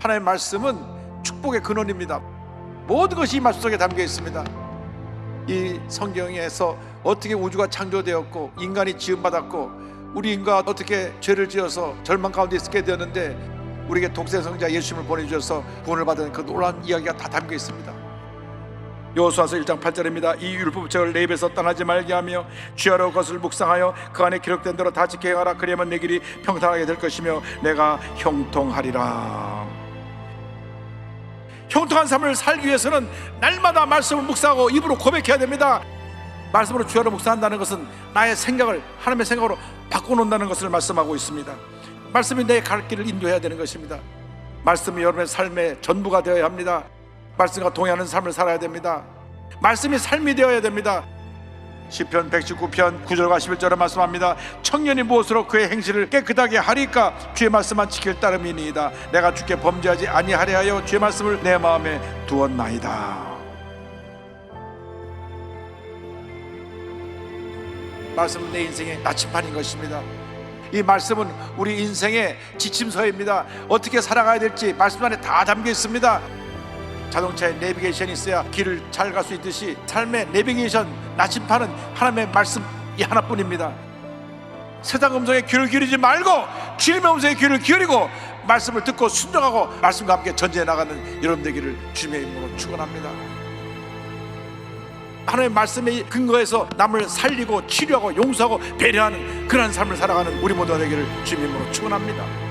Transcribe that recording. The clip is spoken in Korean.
하나님의 말씀은 축복의 근원입니다. 모든 것이 이 말씀 속에 담겨 있습니다. 이 성경에서 어떻게 우주가 창조되었고 인간이 지음받았고 우리 인간 어떻게 죄를 지어서 절망 가운데 있게 되었는데 우리에게 독생 성자 예수님을 보내주셔서 구원을 받은 그 놀라운 이야기가 다 담겨 있습니다. 여호수아서 1장 8절입니다. 이 율법책을 내 입에서 떠나지 말게 하며 주야로 그것을 묵상하여 그 안에 기록된 대로 다 지켜 행하라 그리하면 내 길이 평탄하게 될 것이며 내가 형통하리라. 형통한 삶을 살기 위해서는 날마다 말씀을 묵상하고 입으로 고백해야 됩니다. 말씀으로 주야로 묵상한다는 것은 나의 생각을 하나님의 생각으로 바꿔놓는다는 것을 말씀하고 있습니다. 말씀이 내 갈 길을 인도해야 되는 것입니다. 말씀이 여러분의 삶의 전부가 되어야 합니다. 말씀과 동의하는 삶을 살아야 됩니다. 말씀이 삶이 되어야 됩니다. 시편 119편 9절과 11절에 말씀합니다. 청년이 무엇으로 그의 행실을 깨끗하게 하리까 주의 말씀만 지킬 따름이니이다. 내가 주께 범죄하지 아니하려 하여 주의 말씀을 내 마음에 두었나이다. 말씀은 내 인생의 나침반인 것입니다. 이 말씀은 우리 인생의 지침서입니다. 어떻게 살아가야 될지 말씀 안에 다 담겨 있습니다. 자동차에 내비게이션이 있어야 길을 잘 갈 수 있듯이 삶의 내비게이션 나침판은 하나님의 말씀 이 하나뿐입니다. 세상 음성에 귀를 기울이지 말고 주님의 음성에 귀를 기울이고 말씀을 듣고 순종하고 말씀과 함께 전제해 나가는 여러분 되기를 주님의 이름으로 축원합니다. 하나님의 말씀에 근거해서 남을 살리고 치료하고 용서하고 배려하는 그러한 삶을 살아가는 우리 모두가 되기를 주님의 이름으로 축원합니다.